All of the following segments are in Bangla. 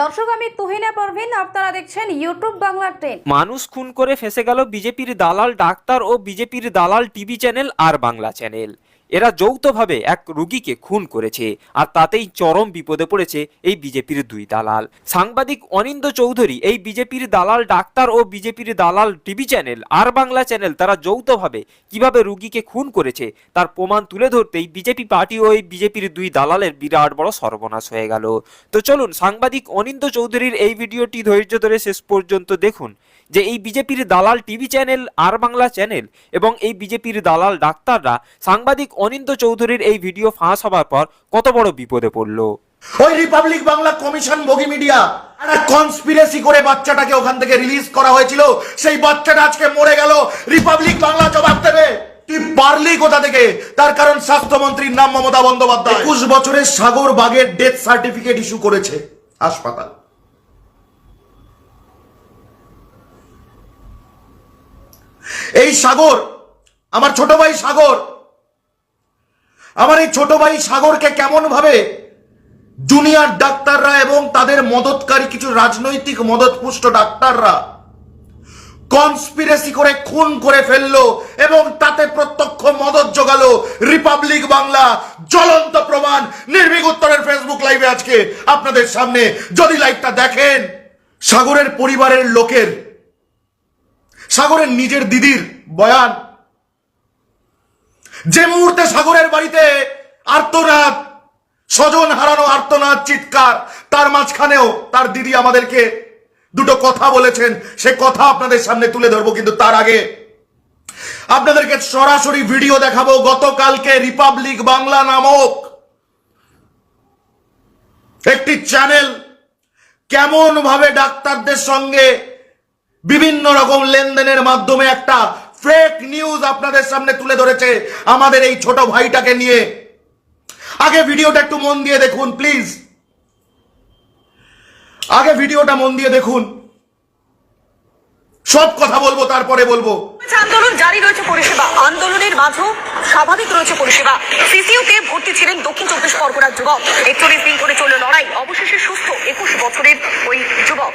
দর্শক, আমি তুহিনা পারভিন, আপনারা দেখছেন ইউটিউব বাংলা ট্রেন। মানুষ খুন করে ফেসে গেল বিজেপির দালাল ডাক্তার ও বিজেপির দালাল টিভি চ্যানেল আর বাংলা চ্যানেল। এরা যৌথভাবে এক রুগীকে খুন করেছে আর তাতেই চরম বিপদে পড়েছে এই বিজেপির দুই দালাল। সাংবাদিক অনিন্দ চৌধুরী এই বিজেপির দালাল ডাক্তার ও বিজেপির দালাল টিভি চ্যানেল, আর বাংলা চ্যানেল তারা যৌথভাবে কীভাবে রুগীকে খুন করেছে তার প্রমাণ তুলে ধরতেই বিজেপি পার্টি ও এই বিজেপির দুই দালালের বিরাট বড় সর্বনাশ হয়ে গেল। তো চলুন সাংবাদিক অনিন্দ চৌধুরীর এই ভিডিওটি ধৈর্য ধরে শেষ পর্যন্ত দেখুন। যে এই বিজেপির দালাল টিভি চ্যানেল আর বাংলা চ্যানেল এবং এই বিজেপির দালাল ডাক্তাররা সাংবাদিক অনিন্দ চৌধুরীর এই ভিডিও ফাঁস হবার পর কত বড় বিপদে পড়ল। ওই রিপাবলিক বাংলা কমিশন বগি মিডিয়া একটা কনস্পিরেসি করে বাচ্চাটাকে ওখান থেকে রিলিজ করা হয়েছিল। সেই বাচ্চাটা আজকে মরে গেল। রিপাবলিক বাংলা জবাব দেবে। তুই পারলি কোথা থেকে? তার কারণ স্বাস্থ্যমন্ত্রীর নাম মমতা বন্দ্যোপাধ্যায়। একুশ বছরের সাগর বাগের ডেথ সার্টিফিকেট ইস্যু করেছে। হাসপাতাল। এই সাগর, আমার ছোট ভাই সাগর, আমার এই ছোট ভাই সাগরকে কেমন ভাবে জুনিয়র ডাক্তাররা এবং তাদের মদতকারী কিছু রাজনৈতিক মদতপুষ্ট ডাক্তাররা কনস্পিরেসি করে খুন করে ফেলল এবং তাতে প্রত্যক্ষ মদত জোগালো রিপাবলিক বাংলা জ্বলন্ত প্রমাণ, নির্ভীক উত্তরের ফেসবুক লাইভে আজকে আপনাদের সামনে। যদি লাইভটা দেখেন, সাগরের পরিবারের লোকের সাগরের নিজের দিদির বয়ান। যে মুহূর্তে সাগরের বাড়িতে আর্তনাদ, স্বজন হারানো আর্তনাদ চিৎকার, তার মাঝখানেও তার দিদি আমাদেরকে দুটো কথা বলেছেন। সে কথা আপনাদের সামনে তুলে ধরবো কিন্তু তার আগে আপনাদেরকে সরাসরি ভিডিও দেখাবো গতকালকে রিপাবলিক বাংলা নামক একটি চ্যানেল কেমন ভাবে ডাক্তারদের সঙ্গে বিভিন্ন রকম লেনদেনের মাধ্যমে একটা ফেক নিউজ আপনাদের সামনে তুলে ধরেছে আমাদের এই ছোট ভাইটাকে নিয়ে। আগে ভিডিওটা একটু মন দিয়ে দেখুন প্লিজ আগে ভিডিওটা মন দিয়ে দেখুন। সব কথা বলব, তারপরে বলব। আন্দোলন জারি রয়েছে পরিষেবা। আন্দোলনের মাঝেও স্বাভাবিক রয়েছে পরিষেবা। সিসিউতে ভর্তি ছিলেন দক্ষিণ চব্বিশ পরগনার যুবক। একচল্লিশ দিন করে চলল লড়াই। অবশেষে সুস্থ একুশ বছরের ওই যুবক।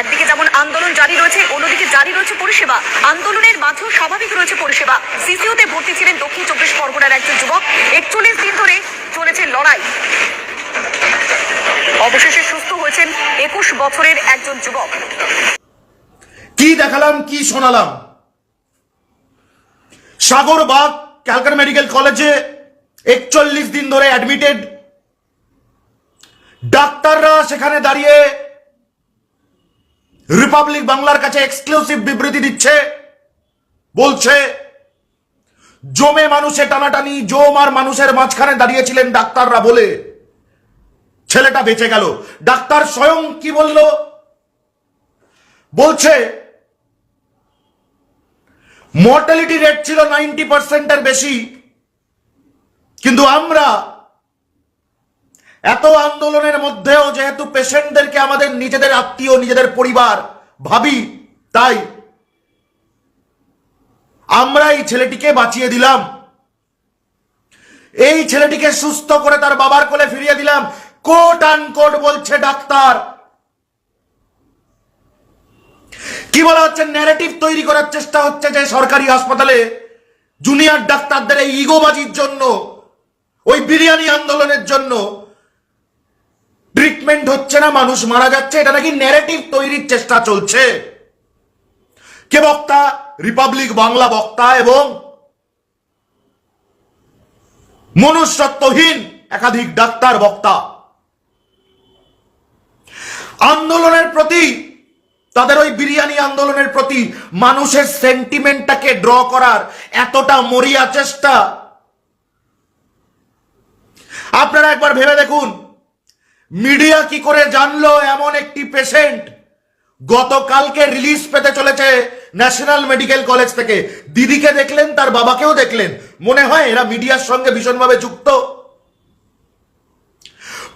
একদিকে যেমন আন্দোলন জারি রয়েছে, অন্যদিকে জারি রয়েছে পরিষেবা। আন্দোলনের মাঝেও স্বাভাবিক রয়েছে পরিষেবা। সিসিউতে ভর্তি ছিলেন দক্ষিণ চব্বিশ পরগনার একজন যুবক। একচল্লিশ দিন ধরে চলেছে লড়াই। অবশেষে সুস্থ হয়েছেন একুশ বছরের একজন যুবক। কি দেখালাম, কি শোনালাম? সাগরবাগ ক্যালকাটা মেডিকেল কলেজে একচল্লিশ দিন ধরে অ্যাডমিটেড ডাক্তাররা সেখানে দাঁড়িয়ে রিপাবলিক বাংলার কাছে এক্সক্লুসিভ বিবৃতি দিচ্ছে। বলছে, জমে মানুষে টানাটানি, জম আর মানুষের মাঝখানে দাঁড়িয়েছিলেন ডাক্তাররা বলে ছেলেটা বেঁচে গেল। ডাক্তার স্বয়ং কি বলল? বলছে মর্টালিটি রেট ছিল নাইনটি পার্সেন্টের বেশি। কিন্তু আমরা এত আন্দোলনের মধ্যেও যেহেতু পেশেন্টদেরকে আমাদের নিজেদের আত্মীয়, নিজেদের পরিবার ভাবি, তাই আমরা এই ছেলেটিকে বাঁচিয়ে দিলাম। এই ছেলেটিকে সুস্থ করে তার বাবার কোলে ফিরিয়ে দিলাম। কোট আনকোট বলছে ডাক্তার। কি বলা হচ্ছে? ন্যারেটিভ তৈরি করার চেষ্টা হচ্ছে যে সরকারি হাসপাতালে জুনিয়র ডাক্তারদের এই ইগোবাজির জন্য, ওই বিরিয়ানি আন্দোলনের জন্য ট্রিটমেন্ট হচ্ছে না, মানুষ মারা যাচ্ছে। এটা নাকি ন্যারেটিভ তৈরির চেষ্টা চলছে? কে বক্তা? রিপাবলিক বাংলা বক্তা এবং মনুষ্যত্বহীন একাধিক ডাক্তার বক্তা। আন্দোলনের প্রতি তাদের ওই বিরিয়ানি আন্দোলনের প্রতি মানুষের সেন্টিমেন্টটাকে ড্র করার এতটা মরিয়া চেষ্টা। আপনারা একবার ভেবে দেখুন, মিডিয়া কি করে জানলো এমন একটি পেশেন্ট? গতকালকে রিলিজ পেতে চলেছে ন্যাশনাল মেডিকেল কলেজ থেকে। দিদিকে দেখলেন, তার বাবাকেও দেখলেন। মনে হয় এরা মিডিয়ার সঙ্গে ভীষণভাবে যুক্ত।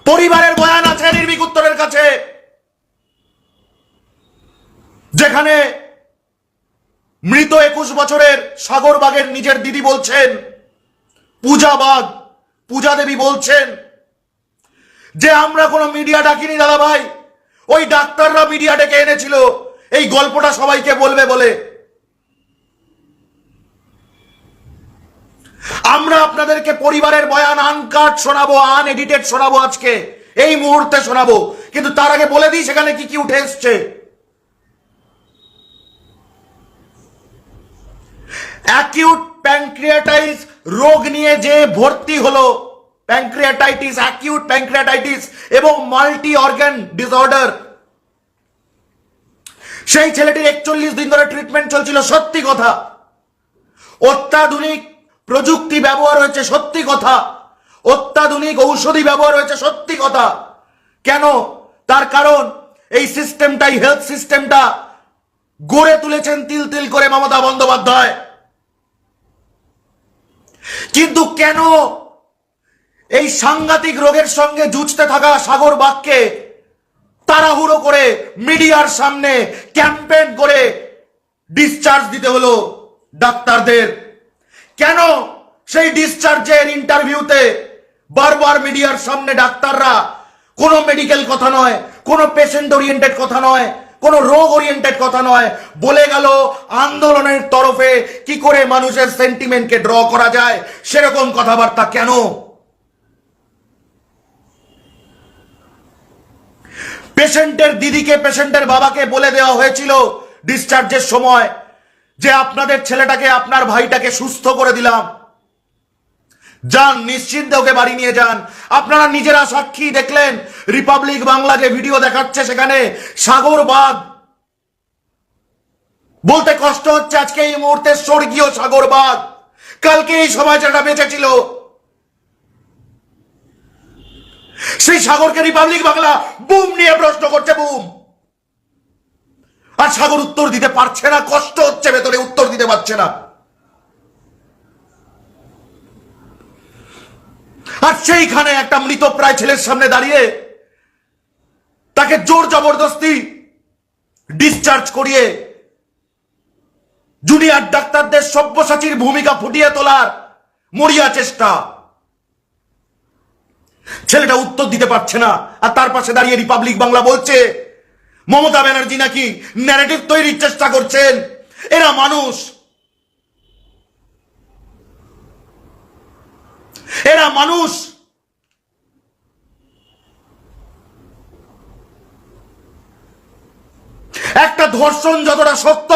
পরিবারের বয়ান আছে নির্বিক উত্তরের কাছে। যেখানে মৃত একুশ বছরের সাগরবাগের নিজের দিদি বলছেন পূজা বাগ পূজা দেবী বলছেন, যে আমরা কোনো মিডিয়া ডাকিনি দাদা ভাই, ওই ডাক্তাররা মিডিয়া ডেকে এনেছিল, এই গল্পটা সবাইকে বলবে বলে। আমরা আপনাদেরকে পরিবারের বয়ান আনকাট শোনাবো আনএডিটেড শোনাবো আজকে, এই মুহূর্তে শোনাবো, কিন্তু তার আগে বলে দিই সেখানে কি কি উঠে এসছে। অ্যাকিউট প্যানক্রিয়াটাইস রোগ নিয়ে যে ভর্তি হলো প্যানক্রিয়াটাইটিস অ্যাকিউট প্যানক্রিয়াটাইটিস এবং মাল্টি অর্গান ডিসঅর্ডার সেই ছেলেটির একচল্লিশ দিন ধরে ট্রিটমেন্ট চলছিল, সত্যি কথা। অত্যাধুনিক প্রযুক্তি ব্যবহার হয়েছে, সত্যি কথা। অত্যাধুনিক ঔষধি ব্যবহার হয়েছে, সত্যি কথা। কেন? তার কারণ, এই সিস্টেমটাই হেলথ সিস্টেমটা গড়ে তুলেছেন তিল তিল করে মমতা বন্দ্যোপাধ্যায়। কিন্তু কেন এই সাংঘাতিক রোগের সঙ্গে যুঝতে থাকা সাগর বাগকে তাড়াহুড়ো করে মিডিয়ার সামনে ক্যাম্পেন করে ডিসচার্জ দিতে হলো ডাক্তারদের? কেন সেই ডিসচার্জের ইন্টারভিউতে বারবার মিডিয়ার সামনে ডাক্তাররা কোনো মেডিকেল কথা নয়, কোনো পেশেন্ট ওরিয়েন্টেড কথা নয় কোনো রোগ ওরিয়েন্টেড কথা নয়। বলে গেল, আন্দোলনের তরফে কি করে মানুষের সেন্টিমেন্টকে ড্র করা যায়? সেরকম কথাবার্তা কেন? পেশেন্টের দিদিকে, পেশেন্টের বাবাকে বলে দেওয়া হয়েছিল ডিসচার্জের সময় যে আপনাদের ছেলেটাকে, আপনার ভাইটাকে সুস্থ করে দিলাম। যান, নিশ্চিন্তে ওকে বাড়ি নিয়ে যান। আপনারা নিজেরা সাক্ষী দেখলেন। রিপাবলিক বাংলা যে ভিডিও দেখাচ্ছে সেখানে সাগর বাদ বলতে কষ্ট হচ্ছে আজকে এই মুহূর্তে স্বর্গীয় সাগর বাদ কালকে এই সমাজটা বেঁচে ছিল সেই সাগরকে রিপাবলিক বাংলা বুম নিয়ে প্রশ্ন করছে, বুম। আর সাগর উত্তর দিতে পারছে না, কষ্ট হচ্ছে, ভেতরে উত্তর দিতে পারছে না। আর সেইখানে একটা মৃত প্রায় ছেলের সামনে দাঁড়িয়ে তাকে জোর জবরদস্তি ডিসচার্জ করিয়ে জুনিয়র ডাক্তারদের সব্যসাচীর ভূমিকা ফুটিয়ে তোলার মরিয়া চেষ্টা। ছেলেটা উত্তর দিতে পারছে না, আর তার পাশে দাঁড়িয়ে রিপাবলিক বাংলা বলছে, মমতা ব্যানার্জি নাকি ন্যারেটিভ তৈরির চেষ্টা করছেন? এরা মানুষ। এরা মানুষ। একটা ধর্ষণ যতটা সত্য,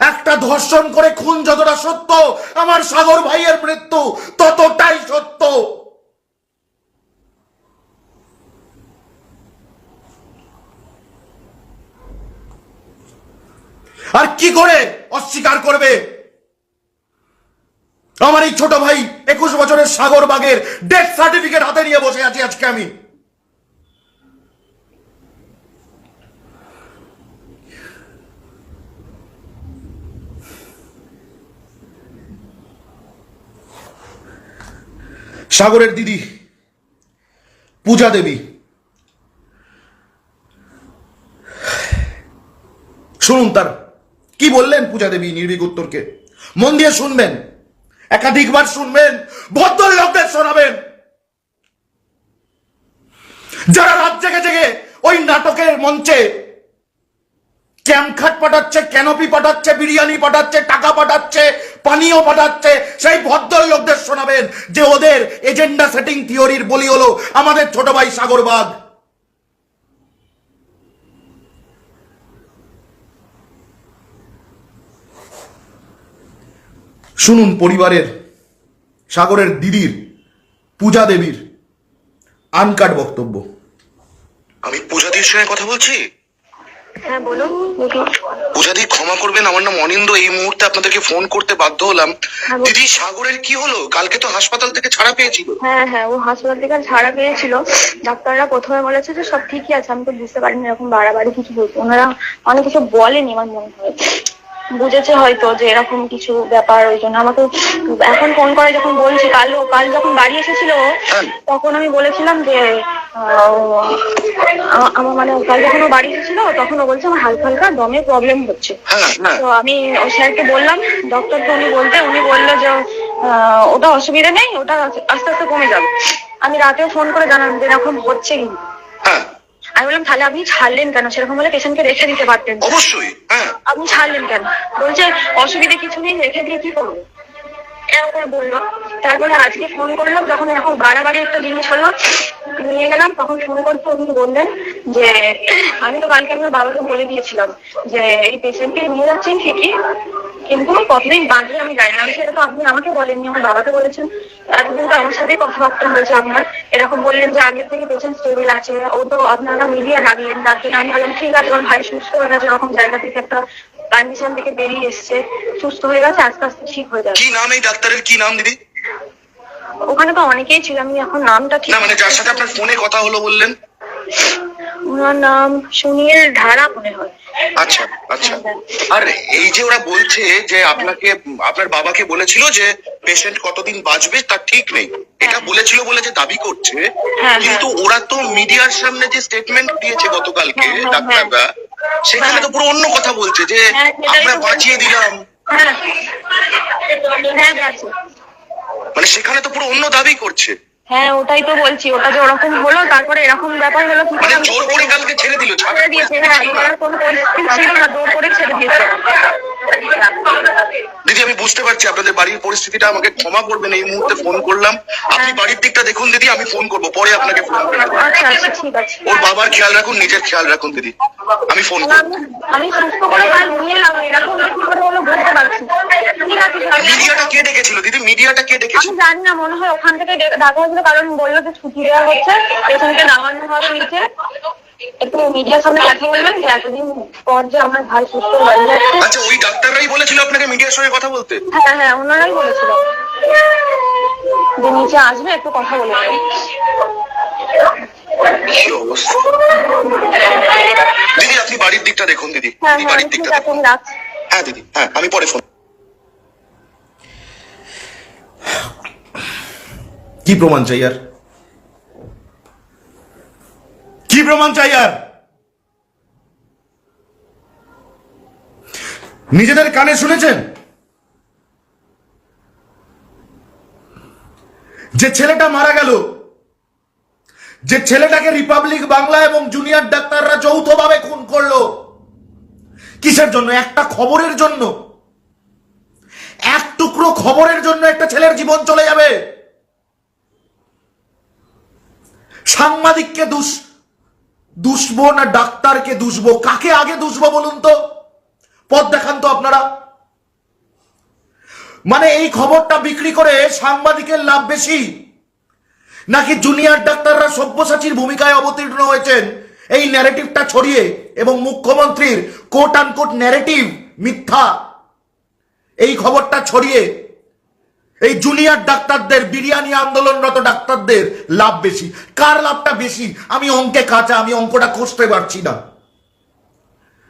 একটা ধর্ষণ করে খুন যতটা সত্য, আমার সাগর ভাইয়ের মৃত্যু ততটাই সত্য। আর কি করে অস্বীকার করবে? আমার এই ছোট ভাই একুশ বছরের সাগর বাগের ডেথ সার্টিফিকেট হাতে নিয়ে বসে আছি আজকে আমি। সাগরের দিদি, পূজা দেবী। শুনুন তার, কি বললেন পূজা দেবী নির্ভীক উত্তরকে? মন দিয়ে শুনবেন। একাধিকবার শুনবেন ভদ্র লোকদের শোনাবেন। যারা রাত জেগে জেগে ওই নাটকের মঞ্চে ক্যাম্পখাট পাঠাচ্ছে, ক্যানোপি পাঠাচ্ছে, বিরিয়ানি পাঠাচ্ছে, টাকা পাঠাচ্ছে, পানীয় পাঠাচ্ছে, সেই ভদ্র লোকদের শোনাবেন যে ওদের এজেন্ডা সেটিং থিওরির বলি হলো আমাদের ছোট ভাই সাগরবাগ। শুনুন পরিবারের সাগরের দিদির পূজা দেবীর আনকাট বক্তব্য। আমি পূজাদির সঙ্গে কথা বলছি? হ্যাঁ বলুন। পূজাদি ক্ষমা করবেন আমার নাম অনিন্দ। এই মুহূর্তে আপনাদেরকে ফোন করতে বাধ্য হলাম। হ্যাঁ, দিদি সাগরের কি হলো? কালকে তো হাসপাতাল থেকে ছাড়া পেয়েছিল। হ্যাঁ হ্যাঁ ও হাসপাতাল থেকে ছাড়া পেয়েছিল। ডাক্তাররা প্রথমে বলেছে যে সব ঠিকই আছে আমি তো বুঝতে পারিনি এরকম বাড়াবাড়ি কিছু হয়েছে। ওনারা অনেক কিছু বলেনি আমার মনে হয়। বুঝেছে হয়তো যে এরকম কিছু ব্যাপার ওই জন্য আমাকে এখন ফোন করে যখন বলছি কাল কাল যখন বাড়ি এসেছিল হ্যাঁ। তখন আমি বলেছিলাম যে আমার মানে কাল যখন ও বাড়ি এসেছিল তখন ও বলছে আমার হালকা হালকা দমে প্রবলেম হচ্ছে। হ্যাঁ হ্যাঁ। তো আমি ওই স্যারকে বললাম ডক্টরকে উনি বলতে উনি বলল যে ওটা অসুবিধা নেই ওটা আস্তে আস্তে কমে যাবে। আমি রাতেও ফোন করে জানালাম যে এরকম হচ্ছে কিন্তু। আমি বললাম তাহলে আপনি ছাড়লেন কেন? সেরকম বলে পেশেন্টকে রেখে দিতে পারতেন। অবশ্যই হ্যাঁ। আপনি ছাড়লেন কেন? বলছে অসুবিধা কিছু নেই রেখে দিয়ে কি করব? এরকম বলল। তারপরে আজকে ফোন করলাম যখন এরকম বাড়াবাড়ি একটা জিনিস হলো নিয়ে গেলাম, তখন ফোন করতে উনি বললেন যে, আমি তো কালকে আমার বাবাকে বলে দিয়েছিলাম যে, এই পেশেন্টকে নিয়ে যাচ্ছেন ঠিকই, কিন্তু কতদিন বাঁচবে আমি জানি না। সেটা তো আপনি আমাকে বলেননি, আমার বাবাকে বলেছেন। এতদিন তো আমার সাথেই কথাবার্তা হয়েছে আপনার। এরকম বললেন যে, আগের থেকে পেশেন্ট স্টেবল আছে, ও তো আপনারা মিলিয়ে রাখলেন তার জন্য আমি বললাম, ঠিক আছে, আমার ভাই সুস্থ হয়ে গেছে, এরকম জায়গা থেকে একটা কন্ডিশন থেকে বেরিয়ে এসছে। সুস্থ হয়ে গেছে, আস্তে আস্তে ঠিক হয়ে যাবে। কি নাম এই ডাক্তারের? কি নাম দিদি? ওখানে তো অনেকেই ছিল আমি এখন নামটা ঠিক না মানে যার সাথে আপনার ফোনে কথা হলো বললেন? ওনার নাম সুনীল ধারা মনে হয়। আচ্ছা আচ্ছা। আর এই যে ওরা বলছে যে আপনাকে আপনার বাবাকে বলেছিল যে পেশেন্ট কতদিন বাঁচবে তার ঠিক নেই। এটা বলেছিল বলে যে দাবি করছে হ্যাঁ। কিন্তু ওরা তো মিডিয়ার সামনে যে স্টেটমেন্ট দিয়েছে গতকালকে হ্যাঁ, হ্যাঁ, ডাক্তাররা সেখানে তো পুরো অন্য কথা বলছে যে হ্যাঁ, আমরা বাঁচিয়ে দিলাম। হ্যাঁ। হ্যাঁ মানে সেখানে তো পুরো অন্য দাবি করছে। হ্যাঁ ওটাই তো বলছি। ওটা যে ওরকম হলো তারপরে এরকম ব্যাপার হলো কি মানে জোর করে কালকে ছেড়ে দিল ছেড়ে দিয়েছে হ্যাঁ ওরা কোনো পরিস্থিতি ছিল না জোর করে ছেড়ে দিয়েছে। দিদি আমি বুঝতে পারছি আপনাদের বাড়ির পরিস্থিতিটা আমাকে ক্ষমা করবেন এই মুহূর্তে ফোন করলাম। আপনি। বাড়ির দিকটা দেখুন দিদি আমি ফোন করব পরে আপনাকে ফোন করব। আচ্ছা আচ্ছা ওর বাবার খেয়াল রাখুন নিজের খেয়াল রাখুন দিদি। আমি ফোন করব। আমি। মিডিয়াটা কে ডেকেছিল দিদি? মিডিয়াটা কে ডেকেছিল? আমি জানি না মনে হয় ওখান থেকে ডাকা হয়েছিল কারণ বলল যে ছুটি দেওয়া হচ্ছে নামানো হবে নিচে। একটু মিডিয়ার সামনে কথা বলবেন যে এতদিন পর যে আমার ভাই সুস্থ যাচ্ছে আচ্ছা ওই ডাক্তাররাই বলেছিল আপনাকে মিডিয়ার সঙ্গে কথা বলতে? হ্যাঁ হ্যাঁ ওনারাই বলেছিল। যে নিচে আসবে একটু কথা বলে দিদি আপনি বাড়ির দিকটা দেখুন দিদি। হ্যাঁ হ্যাঁ বাড়ির দিকটা হ্যাঁ দিদি হ্যাঁ আমি পরে ফোন কি প্রমাণ চাই আর? কি প্রমাণ চাই আর? নিজেদের কানে শুনেছেন? যে ছেলেটা মারা গেল, যে ছেলেটাকে রিপাবলিক বাংলা এবং জুনিয়র ডাক্তাররা যৌথভাবে খুন করল, কিসের জন্য? একটা খবরের জন্য। এক টুকরো খবরের জন্য একটা ছেলের জীবন চলে যাবে। সাংবাদিককে দুষ দুষবো না ডাক্তারকে দুষবো? কাকে আগে দুষবো বলুন তো? পথ দেখান তো আপনারা। মানে এই খবরটা বিক্রি করে সাংবাদিকের লাভ বেশি? নাকি জুনিয়র ডাক্তাররা সব্যসাচীর ভূমিকায় অবতীর্ণ হয়েছেন? এই ন্যারেটিভটা ছড়িয়ে এবং মুখ্যমন্ত্রীর কোট আনকোট ন্যারেটিভ মিথ্যা। এই খবরটা ছড়িয়ে এই জুনিয়র ডাক্তারদের, বিরিয়ানি আন্দোলনরত ডাক্তারদের লাভ বেশি। কার লাভটা বেশি? আমি অঙ্কে কাঁচা, আমি অঙ্কটা কষতে পারছি না।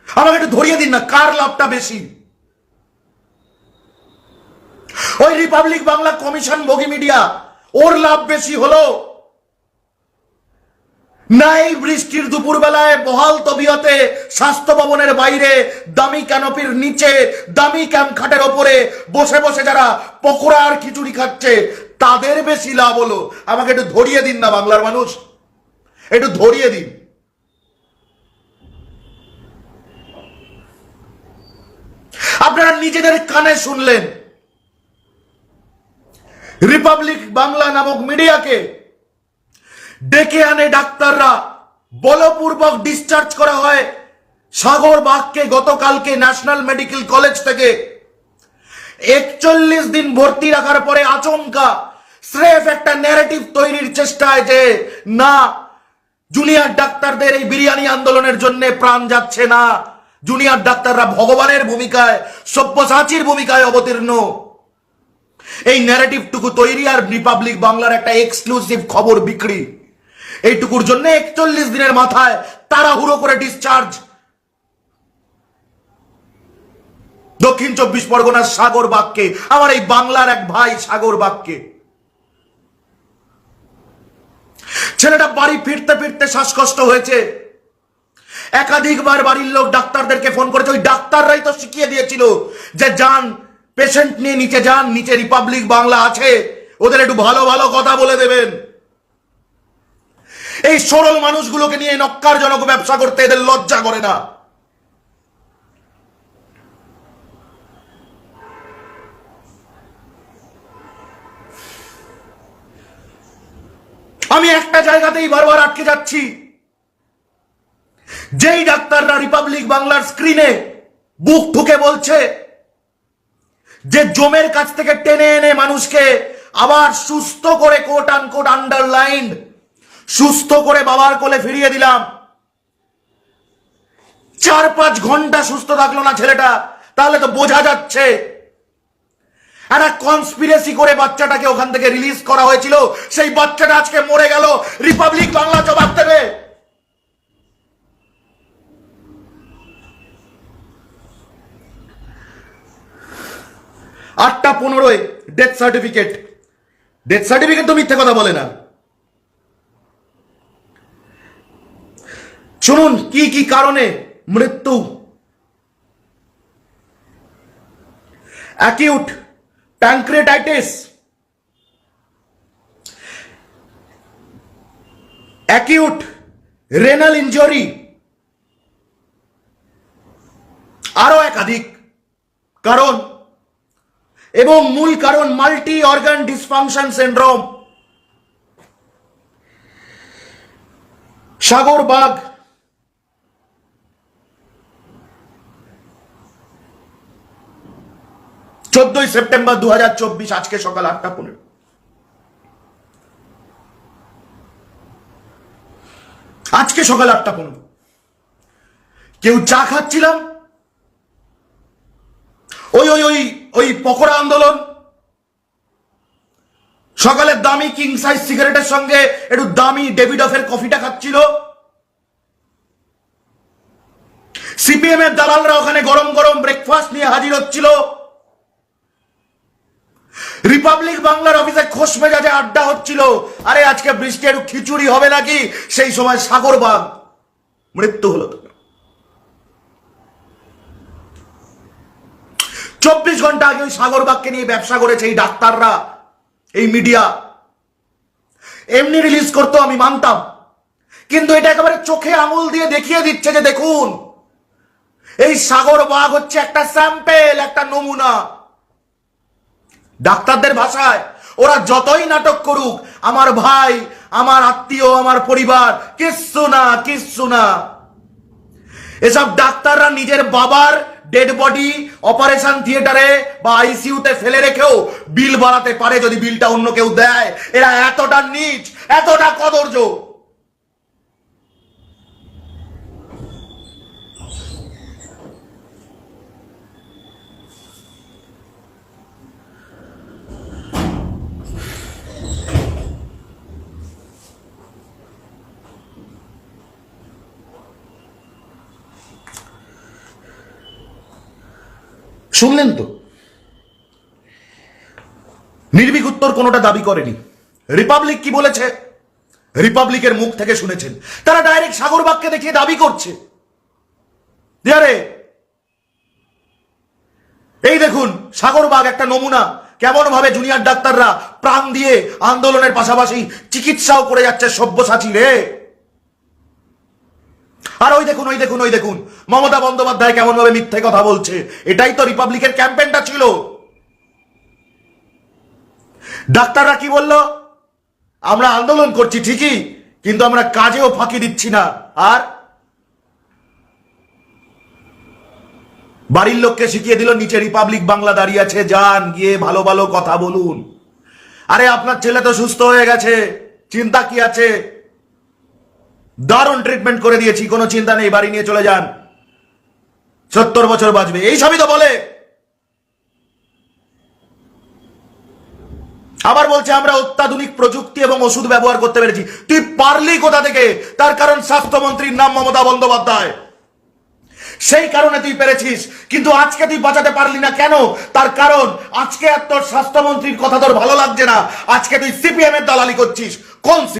আমাকে একটু ধরিয়ে দিন না, কার লাভটা বেশি? ওই রিপাবলিক বাংলা কমিশন ভোগী মিডিয়া ওর লাভ বেশি হলো না এই বৃষ্টির দুপুরবেলায় বহাল তবিয়তে স্বাস্থ্য ভবনের বাইরে দামি ক্যানোপির নিচে, দামি ক্যাম্প খাটের ওপরে বসে বসে যারা পকোড়া আর খিচুড়ি খাচ্ছে, তাদের বেশি লাভ হলো। আমাকে একটু ধরিয়ে দিন না বাংলার মানুষ। একটু ধরিয়ে দিন। আপনারা নিজেদের কানে শুনলেন। রিপাবলিক বাংলা নামক মিডিয়াকে ডেকে আনে ডাক্তাররা। বলপূর্বক ডিসচার্জ করা হয় সাগর বাগকে গতকালকে ন্যাশনাল মেডিকেল কলেজ থেকে। একচল্লিশ দিন ভর্তি রাখার পরে আচমকা স্রেফ একটা ন্যারেটিভ তৈরির চেষ্টায় যে, না জুনিয়র ডাক্তারদের এই বিরিয়ানি আন্দোলনের জন্য প্রাণ যাচ্ছে না। জুনিয়র ডাক্তাররা ভগবানের ভূমিকায়, সব্যসাচীর ভূমিকায় অবতীর্ণ। এই ন্যারেটিভটুকু তৈরি আর রিপাবলিক বাংলার একটা এক্সক্লুসিভ খবর বিক্রি। এইটুকুর জন্য একচল্লিশ দিনের মাথায় তাড়াহুড়ো করে ডিসচার্জ দক্ষিণ চব্বিশ পরগনার সাগর বাগকে আমার এই বাংলার এক ভাই সাগর বাগকে ছেলেটা বাড়ি ফিরতে ফিরতে শ্বাসকষ্ট হয়েছে। একাধিকবার বাড়ির লোক ডাক্তারদেরকে ফোন করেছে। ওই ডাক্তাররাই তো শিখিয়ে দিয়েছিল যে যান পেশেন্ট নিয়ে নিচে যান, নিচে রিপাবলিক বাংলা আছে। ওদের একটু ভালো ভালো কথা বলে দেবেন। এই সরল মানুষগুলোকে নিয়ে নক্কারজনক ব্যবসা করতে এদের লজ্জা করে না। আমি একটা জায়গাতেই বারবার আটকে যাচ্ছি। যেই ডাক্তাররা রিপাবলিক বাংলার স্ক্রিনে বুক ঠুকে বলছে যে জমের কাছ থেকে টেনে এনে মানুষকে আবার সুস্থ করে কোট আন কোট আন্ডারলাইন সুস্থ করে বাবার কোলে ফিরিয়ে দিলাম। চার পাঁচ ঘণ্টা সুস্থ থাকল না ছেলেটা, তাহলে তো বোঝা যাচ্ছে। একটা কনস্পিরেসি করে বাচ্চাটাকে ওখান থেকে রিলিজ করা হয়েছিল। সেই বাচ্চাটা আজকে মরে গেল। রিপাবলিক বাংলা জবাব দেবে। আটটা পনেরোয় ডেথ সার্টিফিকেট ডেথ সার্টিফিকেট তো মিথ্যে কথা বলে না। শুনুন, কি কি কারণে মৃত্যু? Acute pancreatitis acute renal injury আরও একাধিক কারণ এবং মূল কারণ মাল্টি অর্গান ডিসফাংশন সিন্ড্রোম সাগর বাঘ চোদ্দই সেপ্টেম্বর দু হাজার চব্বিশ, আজকে সকাল আটটা পনেরো। আজকে সকাল আটটা পনেরো। কেউ চা খাচ্ছিলাম? ওই ওই ওই ওই পকোড়া আন্দোলন? সকালের দামি কিং সাইজ সিগারেটের সঙ্গে একটু দামি ডেভিড অফের কফিটা খাচ্ছিল। সিপিএম এর দালালরা ওখানে গরম গরম ব্রেকফাস্ট নিয়ে হাজির হচ্ছিল। রিপাবলিক বাংলার অফিসে খোশ মেজাজে আড্ডা হচ্ছিল। আরে আজকে বৃষ্টি একটু খিচুড়ি হবে নাকি? সেই সময় সাগরবাগ মৃত্যু হলো চব্বিশ ঘণ্টা আগে ওই সাগরবাগকে নিয়ে ব্যবসা করেছে এই ডাক্তাররা, এই মিডিয়া। এমনি রিলিজ করতো আমি মানতাম। কিন্তু এটা একেবারে চোখে আঙুল দিয়ে দেখিয়ে দিচ্ছে যে দেখুন, এই সাগর বাঘ হচ্ছে একটা স্যাম্পেল একটা নমুনা। ডাক্তারদের ভাষায়, ওরা যতই নাটক করুক, আমার ভাই, আমার আত্মীয়, আমার পরিবার, কিচ্ছু না কিচ্ছু না। এসব ডাক্তাররা নিজের বাবার ডেড বডি অপারেশন থিয়েটারে বা আইসিইউতে ফেলে রেখেও বিল বাড়াতে পারে যদি বিলটা অন্য কেউ দেয়। এরা এতটা নিচ, এতটা কদর্য। শুনলেন তো? নির্ভীক উত্তর কোনোটা দাবি করেনি। রিপাবলিক কি বলেছে? রিপাবলিকের মুখ থেকে শুনেছেন। তারা ডাইরেক্ট সাগরবাগকে দেখিয়ে দাবি করছে। এই দেখুন সাগরবাগ একটা নমুনা। কেমন ভাবে জুনিয়র ডাক্তাররা প্রাণ দিয়ে আন্দোলনের পাশাপাশি চিকিৎসাও করে যাচ্ছে সব্যসাচী রে। আর ওই দেখুন ওই দেখুন ওই দেখুন, মমতা বন্দ্যোপাধ্যায় কেমন ভাবে মিথ্যে কথা বলছে? এটাই তো রিপাবলিকের ক্যাম্পেনটা ছিল। ডাক্তাররা কি বলল? আমরা আন্দোলন করছি ঠিকই, কিন্তু আমরা কাজেও ফাঁকি দিচ্ছি না। আর? বাড়ির লোককে শিখিয়ে দিল, নিচে রিপাবলিক বাংলা দাঁড়িয়ে আছে, যান, গিয়ে ভালো ভালো কথা বলুন। আরে, আপনার ছেলে তো সুস্থ হয়ে গেছে, চিন্তা কি আছে? দারুণ ট্রিটমেন্ট করে দিয়েছি, কোনো চিন্তা নেই, বাড়ি নিয়ে চলে যান। সত্তর বছর বাঁচবে, এই সবই তো বলে। আবার বলছে, আমরা অত্যাধুনিক প্রযুক্তি এবং ওষুধ ব্যবহার করতে পেরেছি। তুই পারলি কোথা থেকে? তার কারণ স্বাস্থ্যমন্ত্রীর নাম মমতা বন্দ্যোপাধ্যায়। সেই কারণে তুই পেরেছিস, কিন্তু আজকে তুই বাঁচাতে পারলি না কেন? তার কারণ, আজকে আর তোর স্বাস্থ্যমন্ত্রীর কথা তোর ভালো লাগছে না। আজকে তুই সিপিএম এর দালালি করছিস। কোন